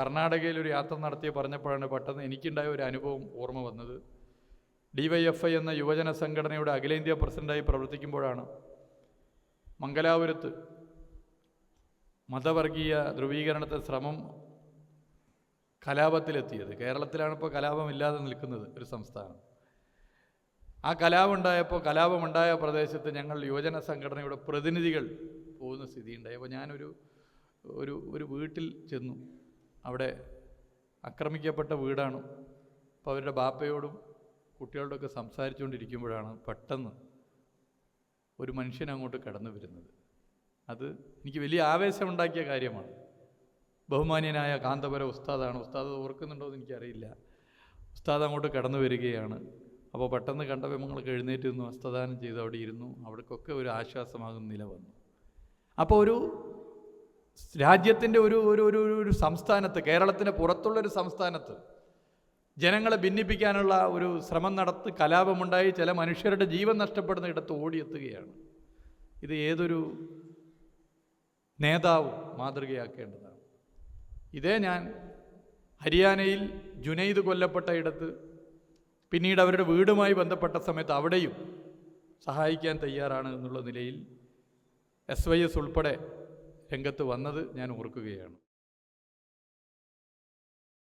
കർണാടകയിൽ ഒരു യാത്ര നടത്തി പറഞ്ഞപ്പോഴാണ് പെട്ടെന്ന് എനിക്കുണ്ടായ ഒരു അനുഭവം ഓർമ്മ വന്നത്. ഡി വൈ എഫ് ഐ എന്ന യുവജന സംഘടനയുടെ അഖിലേന്ത്യാ പ്രസിഡന്റായി പ്രവർത്തിക്കുമ്പോഴാണ് മംഗലാപുരത്ത് മതവർഗീയ ധ്രുവീകരണത്തെ ശ്രമം കലാപത്തിലെത്തിയത്. കേരളത്തിലാണ് ഇപ്പോൾ കലാപമില്ലാതെ നിൽക്കുന്നത് ഒരു സംസ്ഥാനം. ആ കലാപമുണ്ടായപ്പോൾ കലാപമുണ്ടായ പ്രദേശത്ത് ഞങ്ങൾ യുവജന സംഘടനയുടെ പ്രതിനിധികൾ പോകുന്ന സ്ഥിതിയുണ്ടായി. അപ്പോൾ ഞാനൊരു ഒരു ഒരു വീട്ടിൽ ചെന്നു. അവിടെ ആക്രമിക്കപ്പെട്ട വീടാണ്. അപ്പോൾ അവരുടെ ബാപ്പയോടും കുട്ടികളോടൊക്കെ സംസാരിച്ചുകൊണ്ടിരിക്കുമ്പോഴാണ് പെട്ടെന്ന് ഒരു മനുഷ്യൻ അങ്ങോട്ട് കടന്നു വരുന്നത്. അത് എനിക്ക് വലിയ ആവേശം ഉണ്ടാക്കിയ കാര്യമാണ്. ബഹുമാന്യനായ കാന്തപുര ഉസ്താദാണ്. ഉസ്താദ് ഓർക്കുന്നുണ്ടോ എന്ന് എനിക്കറിയില്ല. ഉസ്താദ് അങ്ങോട്ട് കടന്നു വരികയാണ്. അപ്പോൾ പെട്ടെന്ന് കണ്ട വിമങ്ങളൊക്കെ എഴുന്നേറ്റ് നിന്നു ഹസ്തദാനം ചെയ്ത് അവിടെ ഇരുന്നു. അവിടേക്കൊക്കെ ഒരു ആശ്വാസമാകുന്ന നില വന്നു. അപ്പോൾ ഒരു രാജ്യത്തിന്റെ ഒരു ഒരു ഒരു ഒരു- സംസ്ഥാനത്ത് കേരളത്തിന് പുറത്തുള്ളൊരു സംസ്ഥാനത്ത് ജനങ്ങളെ ഭിന്നിപ്പിക്കാനുള്ള ഒരു ശ്രമം നടത്തി കലാപമുണ്ടായി ചില മനുഷ്യരുടെ ജീവൻ നഷ്ടപ്പെടുന്ന ഇടത്ത് ഓടിയെത്തുകയാണ്. ഇത് ഏതൊരു നേതാവും മാതൃകയാക്കേണ്ടതാണ്. ഇതേ ഞാൻ ഹരിയാനയിൽ ജുനൈദ് കൊല്ലപ്പെട്ട ഇടത്ത് പിന്നീട് അവരുടെ വീടുമായി ബന്ധപ്പെട്ട സമയത്ത് അവിടെയും സഹായിക്കാൻ തയ്യാറാണ് എന്നുള്ള നിലയിൽ എസ് വൈ എസ് ഉൾപ്പെടെ രംഗത്ത് വന്നത് ഞാൻ ഓർക്കുകയാണ്.